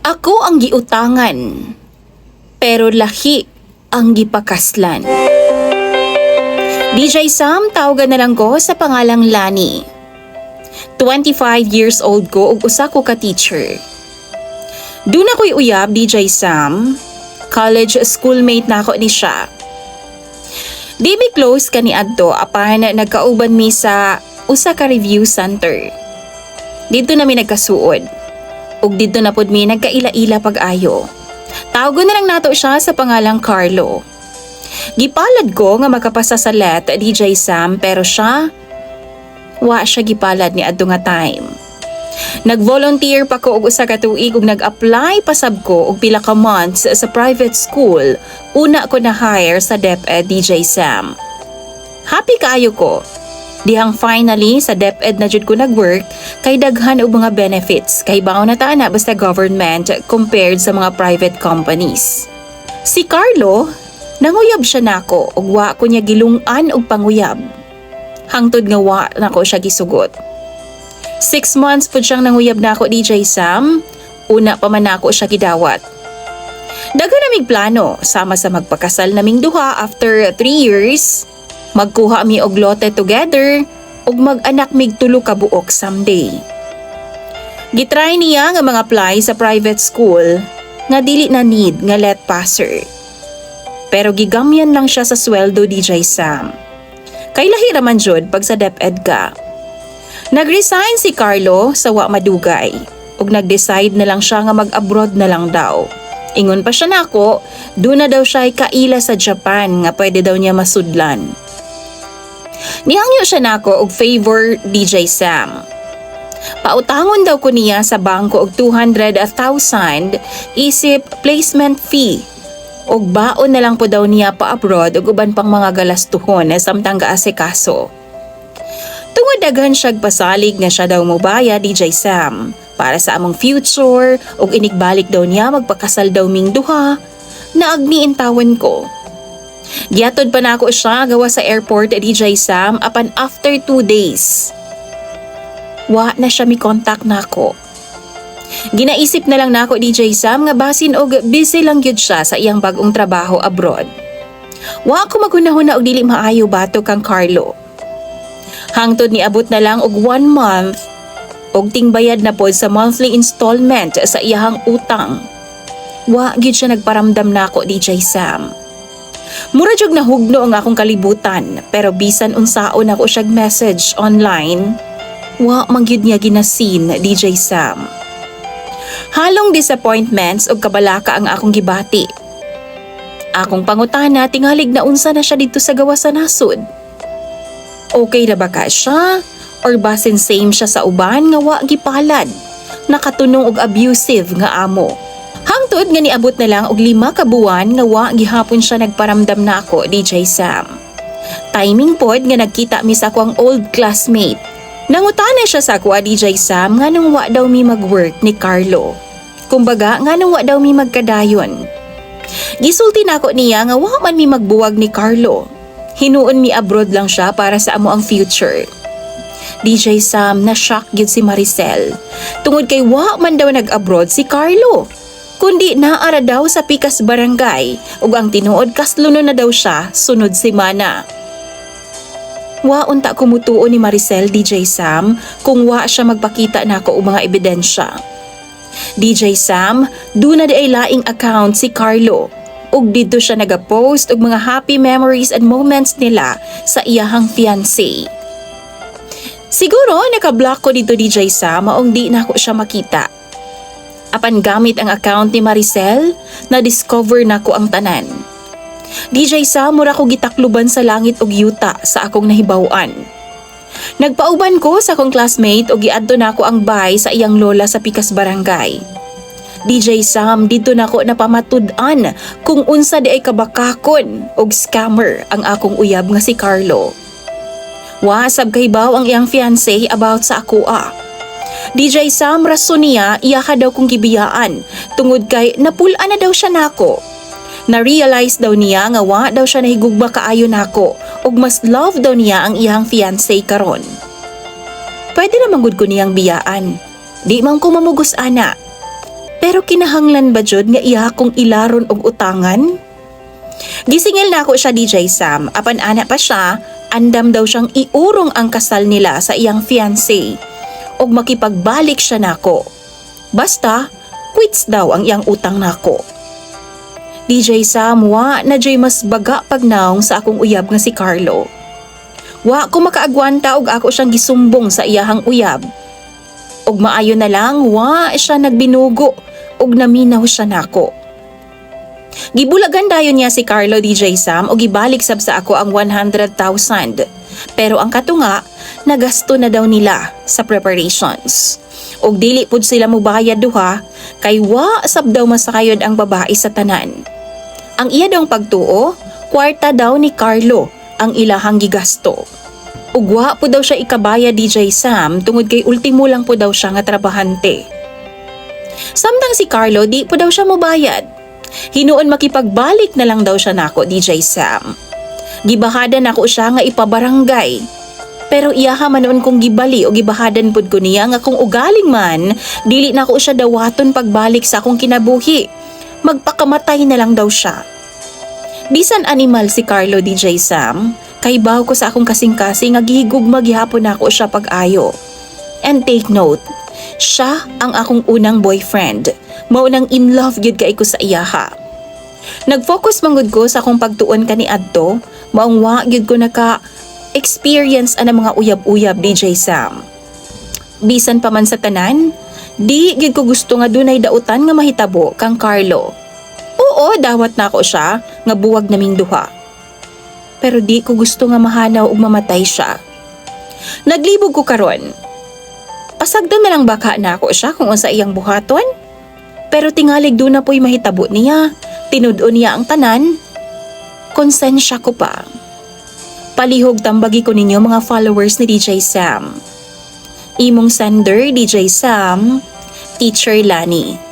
Ako ang giutangan, pero lahi ang gipakaslan. DJ Sam, tawagan na lang ko sa pangalang Lani. 25 years old ko ug usa ko ka teacher. Doon ako'y uyab, DJ Sam. College schoolmate na ako ni siya. Di mi close kani adto apan nagkauban mi sa usa ka review center. Dito na mi nagkasuod. Ug dito na pud mi nagkaila-ila pag-ayo. Tawagon na lang nato siya sa pangalang Carlo. Gipalad ko nga makapasa sa let DJ Sam pero siya wa siya gipalad ni adto nga time. Nag-volunteer pa ko og usa ka tuig ug nag-apply pasab ko og pila ka months sa private school. Una ko na hire sa DepEd DJ Sam. Happy kaayo ko. Dihang finally sa DepEd na jud ko nag-work kay daghan og mga benefits kay baon na ta na basta government compared sa mga private companies. Si Carlo, nanguyab siya nako ug wa ko niya gilungan og panguyab. Hangtod nga wa nako siya gisugot. Six months po siyang nanguyab na ako DJ Sam. Una pa man ako siya gidawat. Daga naming plano, sama sa magpakasal naming duha after three years. Magkuha mi og lote together ug mag-anak mig tulo ka buok someday. Gitry niya nga mga apply sa private school nga dili na need nga let passer. Pero gigamyan lang siya sa sweldo DJ Sam. Kay lahi raman jud pag sa DepEd ka. Nag-resign si Carlo sa wa madugay ug nag-decide na lang siya nga mag-abroad na lang daw. Ingon pa siya nako, doon na daw siya kaila sa Japan nga pwede daw niya masudlan. Nihangyo siya nako og favor DJ Sam. Pautangon daw ko niya sa bangko og 200,000 isip placement fee og baon na lang po daw niya pa abroad ug uban pang mga galastuhon samtang gaasikaso. Tungod daghan siya pasalig nga siya daw mobaya DJ Sam para sa among future ug inigbalik daw niya magpakasal daw ming duha na agniin tawon ko. Giatod pa na ako siya gawa sa airport DJ Sam apan after two days. Wa na siya mi contact na ako. Ginaisip na lang nako DJ Sam nga basin og busy lang gyud siya sa iyang bagong trabaho abroad. Wa ako magunahon na og dili maayo bato kang Carlo. Hangtod ni abot na lang og one month og tingbayad na pod sa monthly installment sa iyahang utang. Wa gyud siya nagparamdam nako DJ Sam. Mura jud nahugno ang akong kalibutan pero bisan unsaon ako siya message online. Wa man gyud niya ginasin DJ Sam. Halong disappointments og kabalaka ang akong gibati. Akong pangutana tingalig na unsa na siya dito sa gawa sa nasod. Okay na ba ka siya? Or basin same siya sa uban nga wa gipalad? Nakatunong og abusive nga amo. Hangtod nga niabot na lang og lima ka buwan nga wa gihapon siya nagparamdam na ako DJ Sam. Timing pod nga nagkita mi sa akong old classmate. Nangutana siya sa ako DJ Sam nga nung wa daw mi mag-work ni Carlo. Kumbaga nga nung wa daw mi magkadayon. Gisulti na ako niya nga wa man mi magbuwag ni Carlo. Hinuon mi abroad lang siya para sa amo ang future. DJ Sam na shock gyud si Maricel. Tungod kay wa man daw nag-abroad si Carlo. Kundi naara daw sa Pikas Barangay ug ang tinuod kasluno na daw siya sunod si Mana. Wa unta kumutuo ni Maricel DJ Sam kung wa siya magpakita nako og mga ebidensya. DJ Sam, duna di ay laing account si Carlo ug dito siya nagapost og mga happy memories and moments nila sa iyahang fiancé. Siguro nakablock ko dito DJ Sam maong di na ako siya makita. Apan gamit ang account ni Maricel, na-discover na ko ang tanan. DJ Sam, mura ko gitakluban sa langit og yuta sa akong nahibawan. Nagpauban ko sa akong classmate o giadto na ako ang bahay sa iyang lola sa Pikas Barangay. DJ Sam, dito na ako napamatud-an kung unsa di ay kabakakon og scammer ang akong uyab nga si Carlo. Wasab kay baw ang iyang fiancé about sa ako ah. DJ Sam rason iya ka daw kong gibiyaan tungod kay napulaan na daw siya nako. Na-realize daw niya nga wa daw siya nahigugma kaayo nako ug mas love daw niya ang iyang fiancé karon. Pwede naman gud ko niyang biyaan. Di man ko mamugos ana. Pero kinahanglan ba jud nga iya kong ilaron og utangan? Gisingil na ako siya DJ Sam, apan ana pa siya, andam daw siyang iurong ang kasal nila sa iyang fiancé og makipagbalik siya nako. Basta, quits daw ang iyang utang nako. DJ Sam, wa na jay mas baga pagnaong sa akong uyab nga si Carlo. Wa ko makaagwanta og ako siyang gisumbong sa iyahang uyab. Og maayo na lang, wa siya nagbinugo og naminaw siya nako. Gibulagan dayon niya si Carlo DJ Sam o gibalik sab sa ako ang 100,000. Pero ang katunga, nagasto na daw nila sa preparations. Og dili pud sila mobayad duha kay wa sab daw masakayod ang babae sa tanan. Ang iya daw pagtuo, kwarta daw ni Carlo ang ilahang gigasto. Ugwa po daw siya ikabaya DJ Sam tungod kay ultimo lang po daw siya nga trabahante. Samtang si Carlo di po daw siya mobayad. Hinuon makipagbalik na lang daw siya nako DJ Sam. Gibahada nako siya nga ipabarangay. Pero iyaha man noon kong gibali o gibahadan pud ko niya nga kung ugaling man, dili nako siya dawaton pagbalik sa akong kinabuhi. Magpakamatay na lang daw siya. Bisan animal si Carlo DJ Sam, kay baw ko sa akong kasing-kasing nga gihigugma gihapon nako siya pag-ayo. And take note, siya ang akong unang boyfriend. Mao nang in love gyud kay ko sa iyaha. Nag-focus manggod ko sa akong pagtuon kani adto, maong gyud ko naka experience ana mga uyab-uyab DJ Sam. Bisan pa man sa tanan, di gyud ko gusto nga dunay dautan nga mahitabo kang Carlo. Oo, dawat na ako siya nga buwag naming duha. Pero di ko gusto nga mahanaw ug mamatay siya. Naglibog ko karon. Pasagdan na lang baka na ako siya kung unsa iyang buhaton. Pero tingalig do na po'y mahitabo niya. Tinud-o niya ang tanan. Konsensya ko pa. Palihog tambagi ko ninyo mga followers ni DJ Sam. Imong sender DJ Sam, Teacher Lani.